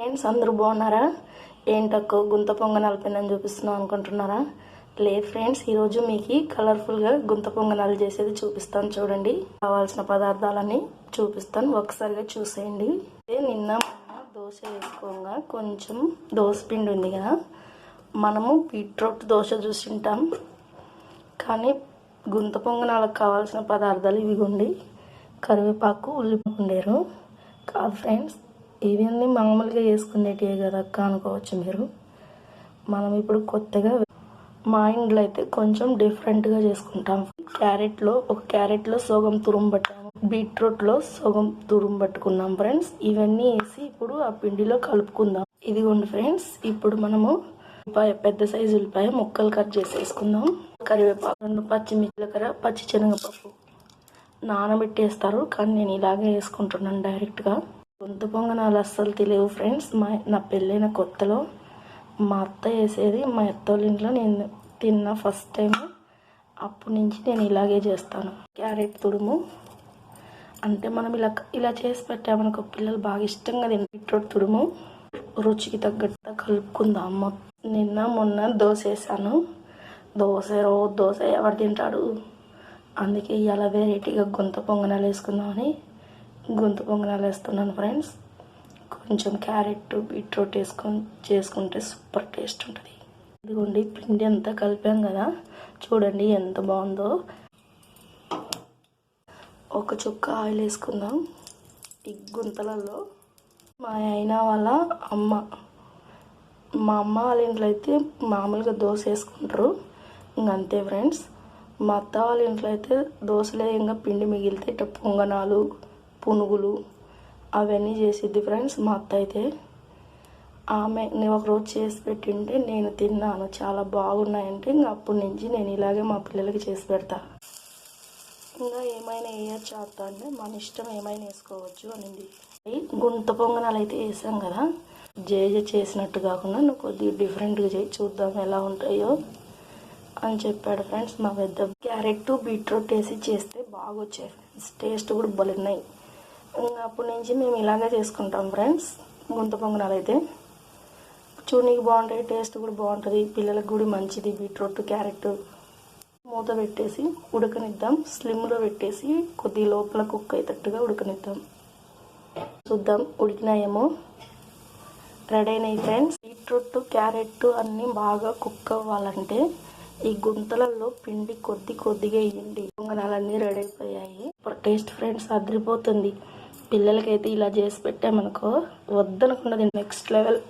Friends అందరూ బాగున్నారా? ఏంటక్కో గుంత పొంగనాలు పెన్నని చూపిస్తున్నాం అనుకుంటున్నారా? లేదు ఫ్రెండ్స్ ఈరోజు మీకు కలర్ఫుల్గా గుంత పొంగనాలు చేసేది చూపిస్తాను చూడండి. కావాల్సిన పదార్థాలన్నీ చూపిస్తాను. ఒకసారిగా చూసేయండి. నిన్న దోశ వేసుకోగా కొంచెం దోశ పిండి ఉంది కదా మనము బీట్రూట్ దోశ చూసింటాం కానీ గుంత పొంగనాలకు కావాల్సిన పదార్థాలు ఇవిగోండి. కరివేపాకు ఉల్లిపాయ ఉండేరు కాదు ఫ్రెండ్స్ ఇవన్నీ మామూలుగా వేసుకునేటివే కదా అక్క అనుకోవచ్చు మీరు. మనం ఇప్పుడు కొత్తగా మా ఇంట్లో అయితే కొంచెం డిఫరెంట్గా చేసుకుంటాం. క్యారెట్లో ఒక క్యారెట్లో సగం తురుము పట్టాము. బీట్రూట్లో సగం తురుము పట్టుకున్నాం ఫ్రెండ్స్ ఇవన్నీ వేసి ఇప్పుడు ఆ పిండిలో కలుపుకుందాం. ఇదిగోండి ఫ్రెండ్స్ ఇప్పుడు మనము ఉల్లిపాయ పెద్ద సైజు ఉల్లిపాయ ముక్కలు కట్ చేసి వేసుకుందాం కరివేపాకు రెండు పచ్చిమిర్చిలకర పచ్చి శనగపప్పు నానబెట్టేస్తారు. కానీ నేను ఇలాగే వేసుకుంటున్నాను డైరెక్ట్గా గుంత పొంగనాలు అస్సలు తెలియవు ఫ్రెండ్స్. మా నా పెళ్ళైన కొత్తలో మా అత్త వేసేది మా అత్త వాళ్ళ ఇంట్లో నేను తిన్న ఫస్ట్ టైం అప్పటి నుంచి నేను ఇలాగే చేస్తాను. క్యారెట్ తుడుము అంటే మనం ఇలా ఇలా చేసి పెట్టామనుకో పిల్లలు బాగా ఇష్టంగా తిన బీట్రూట్ తుడుము రుచికి తగ్గట్టు కలుపుకుందాం. నిన్న మొన్న దోశ వేసాను. దోశ రోజు దోశ ఎవరు తింటాడు? అందుకే ఇలా వెరైటీగా గొంత పొంగనాలు వేసుకుందామని. గుంత పొంగనాలు వేస్తున్నాను ఫ్రెండ్స్ కొంచెం క్యారెట్ బీట్రూట్ వేసుకొని చేసుకుంటే సూపర్ టేస్ట్ ఉంటుంది. ఇదిగోండి పిండి అంతా కలిపాం కదా. చూడండి ఎంత బాగుందో. ఒక చుక్క ఆయిల్ వేసుకుందాం. ఈ గుంతలలో మా అయిన వాళ్ళ అమ్మ మా అమ్మ వాళ్ళ ఇంట్లో అయితే మామూలుగా దోశ వేసుకుంటారు. ఇంక అంతే ఫ్రెండ్స్ మా అత్త వాళ్ళ ఇంట్లో అయితే దోశలే ఇంకా పిండి మిగిలితే ఇట్లా పొంగనాలు పునుగులు అవన్నీ చేసిద్ది ఫ్రెండ్స్ మా అత్త అయితే. ఆమె నేను ఒకరోజు చేసి పెట్టింటే నేను తిన్నాను. చాలా బాగున్నాయంటే ఇంకా అప్పటి నుంచి నేను ఇలాగే మా పిల్లలకి చేసి పెడతా. ఇంకా ఏమైనా వేయచ్చు అత్త అంటే మన ఇష్టం ఏమైనా వేసుకోవచ్చు అనింది. గుంత పొంగనాలు అయితే వేసాం కదా. జేజ చేసినట్టు కాకుండా నువ్వు కొద్దిగా డిఫరెంట్గా చేయి చూద్దాం ఎలా ఉంటాయో అని చెప్పాడు ఫ్రెండ్స్ మా పెద్ద. క్యారెట్ బీట్రూట్ వేసి చేస్తే బాగా వచ్చాయి ఫ్రెండ్స్ టేస్ట్ కూడా బలున్నాయి అప్పటి నుంచి మేము ఇలాగే చేసుకుంటాం ఫ్రెండ్స్ గుంత పొంగనాలు అయితే చూడనికి బాగుంటాయి టేస్ట్ కూడా బాగుంటుంది. పిల్లలకు కూడా మంచిది బీట్రూట్ క్యారెట్ మూత పెట్టేసి ఉడకనిద్దాం. స్లిమ్లో పెట్టేసి కొద్ది లోపల కుక్ అయ్యేటట్టుగా ఉడకనిద్దాం. చూద్దాం ఉడికినాయేమో. రెడీ అయినాయి ఫ్రెండ్స్ బీట్రూట్ క్యారెట్ అన్నీ బాగా కుక్ అవ్వాలంటే ఈ గుంతలలో పిండి కొద్ది కొద్దిగా వేయండి. పొంగనాలన్నీ రెడీ అయిపోయాయి. టేస్ట్ ఫ్రెండ్స్ అదిరిపోతుంది. పిల్లలకైతే ఇలా చేసి పెట్టామనుకో వద్దనకుండా నెక్స్ట్ లెవెల్